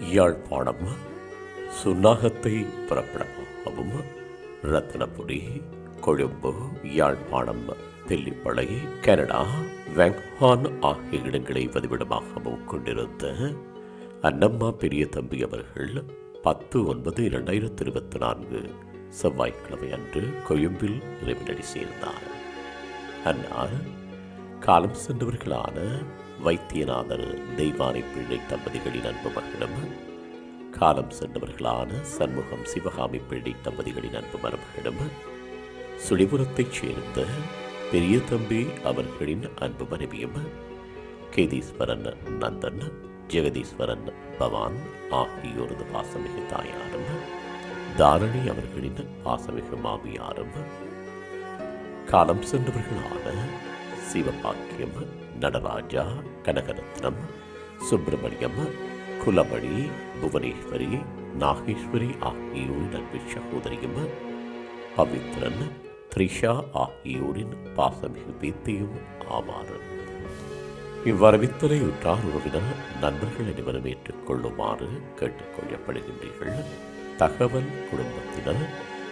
யாழ்ப்பாணம் சுன்னாகத்தை பிறப்பிடமாகவும் ரத்னபுரி கொழும்பு யாழ்ப்பாணம் தெல்லிப்பளை கனடா வெங்ஹான் ஆகிய இடங்களை பதிவிடமாகவும் கொண்டிருந்த அன்னம்மா பெரிய தம்பி அவர்கள் பத்து ஒன்பது இரண்டாயிரத்தி இருபத்தி நான்கு செவ்வாய்க்கிழமை அன்று கொழும்பில் இறைவனடி சேர்ந்தார். அன்னார் காலம் சென்றவர்களான வைத்தியநாதர் தெய்வானை பிள்ளை தம்பதிகளின் அன்பு மகனும் காலம் சென்றவர்களான சண்முகம் சிவகாமி பிள்ளை தம்பதிகளின் அன்பு மருமகனும் சுழிபுரத்தைச் சேர்ந்த பெரிய தம்பி அவர்களின் அன்பு மனைவியும் கேதீஸ்வரன் நந்தன் ஜெகதீஸ்வரன் பவான் ஆகியோரது பாசமிகு தாயாரும் தாரணி அவர்களின் பாசமிகு மாமியாரும். காலம் சென்றவர்களான சிவபாக்கியம் நடராஜா கனகரத்னம் சுப்பிரமணியம் குலமணி புவனேஸ்வரி நாகேஸ்வரி ஆகியோரின் அன்பு சகோதரியும் பவித்ரன் த்ரிஷா ஆகியோரின் பாசமிகு பேத்தியும் ஆவார். இவ்வரவித்தலை உற்றார் உறவினர் நண்பர்கள் அனைவரும் ஏற்றுக்கொள்ளுமாறு கேட்டுக்கொள்ளப்படுகின்றீர்கள். தகவல் குடும்பத்தினர்